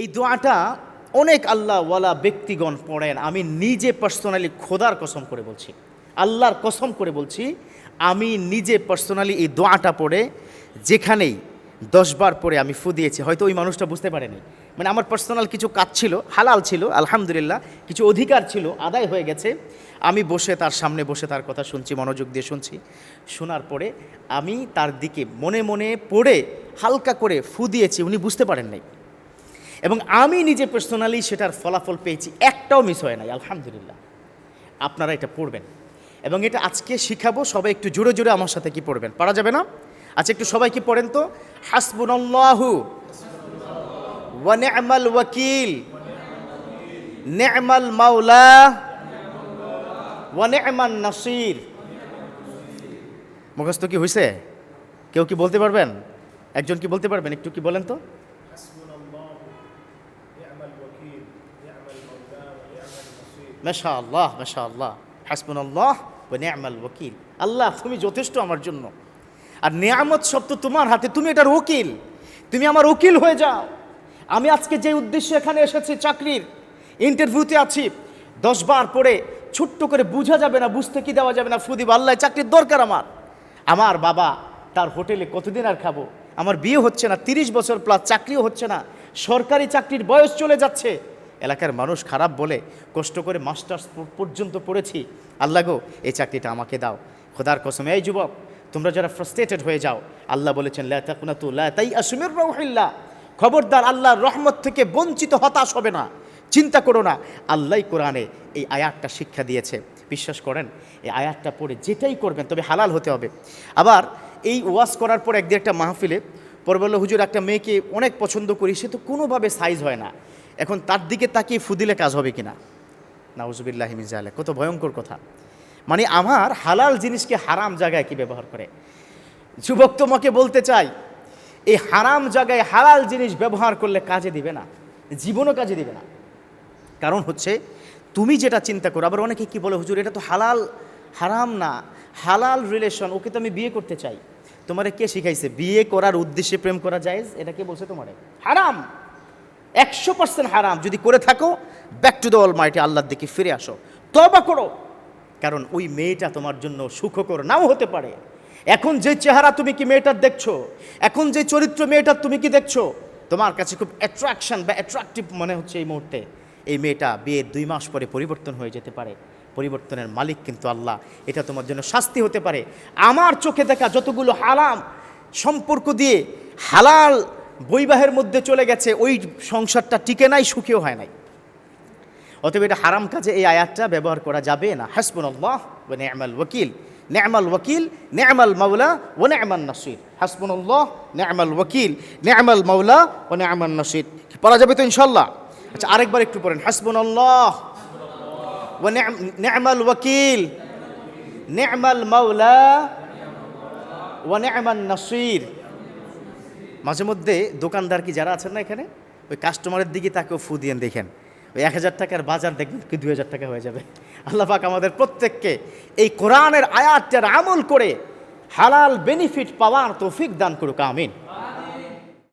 এই দোয়াটা অনেক আল্লাহওয়ালা ব্যক্তিগণ পড়েন। আমি নিজে পার্সোনালি খোদার কসম করে বলছি। আল্লাহর কসম করে বলছি, আমি নিজে পার্সোনালি এই দোয়াটা পড়ে, যেখানেই দশবার পরে আমি ফু দিয়েছি। হয়তো ওই মানুষটা বুঝতে পারেনি। মানে আমার পার্সোনাল কিছু কাজ ছিল, হালাল ছিল, আলহামদুলিল্লাহ, কিছু অধিকার ছিল, আদায় হয়ে গেছে। আমি বসে তার সামনে বসে তার কথা শুনছি, মনোযোগ দিয়ে শুনছি। শোনার পরে আমি তার দিকে মনে মনে পড়ে, হালকা করে ফু দিয়েছি, উনি বুঝতে পারেন নাই। এবং আমি নিজে পার্সোনালি সেটার ফলাফল পেয়েছি। একটাও মিস হয় নাই, আলহামদুলিল্লাহ। আপনারা এটা পড়বেন। এবং এটা আজকে শিখাবো, সবাই একটু জোরে জোরে আমার সাথে কি পড়বেন। পারা যাবে না? আচ্ছা একটু সবাই কি পড়েন তো? হাসবুনাল্লাহু। ওয়া নি'মাল ওয়াকিল। নি'মাল মাওলা। ওয়া নি'মান নাসির। মুখস্থ কি হয়েছে কেউ কি বলতে পারবেন? একজন কি বলতে পারবেন? একটু কি বলেন তো? মাশা আল্লাহ মাশা আল্লাহ হাসবুন আল্লাহ ও নিয়ামাল ওকিল আল্লাহ, তুমি যথেষ্ট আমার জন্য। আর নিয়ামত শব্দ তোমার হাতে, তুমি এটার উকিল। তুমি আমার উকিল হয়ে যাও। আমি আজকে যে উদ্দেশ্যে এখানে এসেছি চাকরির, ইন্টারভিউতে আছি দশবার পরে ছোট্ট করে বোঝা যাবে না, বুঝতে কি দেওয়া যাবে না ফুদিব আল্লাহ, চাকরির দরকার আমার। আমার বাবা তার হোটেলে কতদিন আর খাব? আমার বিয়ে হচ্ছে না, তিরিশ বছর প্লাস, চাকরিও হচ্ছে না। সরকারি চাকরির বয়স চলে যাচ্ছে। এলাকার মানুষ খারাপ বলে কষ্ট করে মাস্টার্স পর্যন্ত পড়েছি। আল্লাহ গো, এই চাকরিটা আমাকে দাও। খোদার কসম, এই যুবক, তোমরা যারা ফ্রাস্ট্রেটেড হয়ে যাও, আল্লাহ বলেছেন, লা তাকুনাতু, লা তাই আসমির রহিল্লা খবরদার আল্লাহর রহমত থেকে বঞ্চিত, হতাশ হবে না। চিন্তা করো না আল্লাহ কোরআনে এই আয়াতটা শিক্ষা দিয়েছে। বিশ্বাস করেন, এই আয়াতটা পড়ে যেটাই করবেন, তবে হালাল হতে হবে। আবার এই ওয়াজ করার পর একদিন একটা মাহফিলে, পরে বলল, হুজুর, একটা মেয়েকে অনেক পছন্দ করি, সে তো কোনোভাবে সাইজ হয় না। এখন তার দিকে তাকিয়ে ফুদিলে কাজ হবে কিনা? নাউজুবিল্লাহ মিজালে কত ভয়ঙ্কর কথা। মানে আমার হালাল জিনিসকে হারাম জায়গায় কি ব্যবহার করে? যুবক তোমাকে বলতে চাই, এই হারাম জায়গায় হালাল জিনিস ব্যবহার করলে কাজে দিবে না, জীবনও কাজে দিবে না। কারণ হচ্ছে, তুমি যেটা চিন্তা করো, আবার অনেকে কি বলে, হুজুর, এটা তো হালাল, হারাম না, হালাল রিলেশন ওকে তো আমি বিয়ে করতে চাই। তোমারে কে শিখাইছে? বিয়ে করার উদ্দেশ্যে প্রেম করা যায় এটা কে বলছে তোমারে? হারাম! একশো পার্সেন্ট হারাম। যদি করে থাকো ব্যাক টু দ্য অল মাইটি আল্লাহর দিকে ফিরে আসো। তবা করো। কারণ ওই মেয়েটা তোমার জন্য সুখকর নাও হতে পারে। এখন যে চেহারা তুমি কি মেয়েটার দেখছ? এখন যে চরিত্র মেয়েটার তুমি কি দেখছ? তোমার কাছে খুব অ্যাট্রাকশন বা অ্যাট্রাকটিভ মনে হচ্ছে এই মুহূর্তে। এই মেয়েটা বিয়ের দুই মাস পরে পরিবর্তন হয়ে যেতে পারে। পরিবর্তনের মালিক কিন্তু আল্লাহ। এটা তোমার জন্য শাস্তি হতে পারে। আমার চোখে দেখা যতগুলো হালাম সম্পর্ক দিয়ে হালাল বৈবাহের মধ্যে চলে গেছে, ওই সংসারটা টিকে নাই, সুখেও হয় নাই। অতএব এটা হারাম কাজে এই আয়াতটা ব্যবহার করা যাবে না। হাসবুন আল্লাহ ও নেমাল ওকিল নেমাল ওকিল নেমাল মাওলা ও নেমান নাসির। হাসবুন আল্লাহ নেমাল ওকিল নেমাল মাওলা ও নেমান নাসির। পড়া যাবে তো ইনশাল্লাহ আচ্ছা আরেকবার একটু পড়েন। হাসবুন আল্লাহ ও নেমাল ওকিল নেমাল মাওলা ও নেমান নাসির। মাঝে মধ্যে দোকানদার কি যারা আছেন না এখানে, ওই কাস্টমারের দিকে তাকেও ফু দিয়ে দেখেন। ওই এক হাজার টাকার বাজার দেখবেন কি দুই হাজার টাকা হয়ে যাবে। আল্লাহ পাক আমাদের প্রত্যেককে এই কোরআনের আয়াতটার আমল করে হালাল বেনিফিট পাওয়ার তৌফিক দান করুক, আমিন।